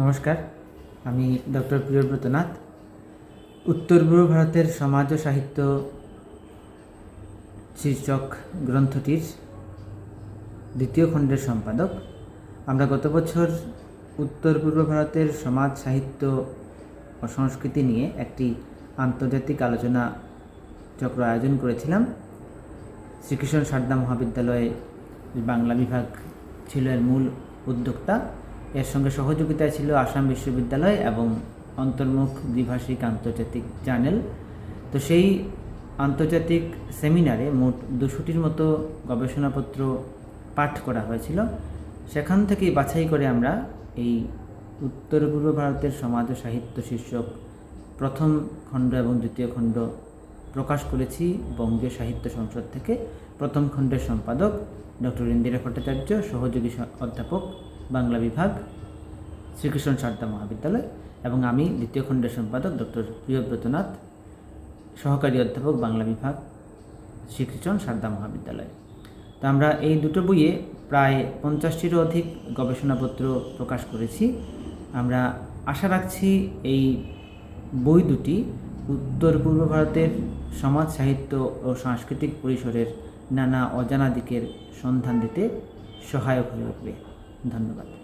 নমস্কার, আমি ডক্টর প্রিয়ব্রত নাথ উত্তর পূর্ব ভারতের সমাজ ও সাহিত্য শীর্ষক গ্রন্থটির দ্বিতীয় খণ্ডের সম্পাদক। আমরা গত বছর উত্তর পূর্ব ভারতের সমাজ, সাহিত্য ও সংস্কৃতি নিয়ে একটি আন্তর্জাতিক আলোচনা চক্র আয়োজন করেছিলাম। শ্রীকৃষ্ণ সারদা মহাবিদ্যালয়ে বাংলা বিভাগ ছিল এর মূল উদ্যোক্তা। এর সঙ্গে সহযোগিতায় ছিল আসাম বিশ্ববিদ্যালয় এবং অন্তর্মুখ দ্বিভাষিক আন্তর্জাতিক জার্নেল তো সেই আন্তর্জাতিক সেমিনারে মোট দুশোটির মতো গবেষণাপত্র পাঠ করা হয়েছিল। সেখান থেকেই বাছাই করে আমরা এই উত্তর পূর্ব ভারতের সমাজ ও সাহিত্য শীর্ষক প্রথম খণ্ড এবং দ্বিতীয় খণ্ড প্রকাশ করেছি বঙ্গীয় সাহিত্য সংসদ থেকে প্রথম খণ্ডের সম্পাদক ডক্টর ইন্দিরা ভট্টাচার্য, সহযোগী অধ্যাপক, বাংলা বিভাগ, শ্রীকৃষ্ণ সারদা মহাবিদ্যালয় এবং আমি দ্বিতীয় খণ্ডের সম্পাদক ডক্টর প্রিয়ব্রতনাথ, সহকারী অধ্যাপক, বাংলা বিভাগ, শ্রীকৃষ্ণ সারদা মহাবিদ্যালয়। তো আমরা এই দুটো বইয়ে প্রায় পঞ্চাশটিরও অধিক গবেষণাপত্র প্রকাশ করেছি। আমরা আশা রাখছি এই বই দুটি উত্তর পূর্ব ভারতের সমাজ সাহিত্য ও সাংস্কৃতিক পরিসরের নানা অজানা দিকের সন্ধান দিতে সহায়ক হয়ে উঠবে। ধন্যবাদ।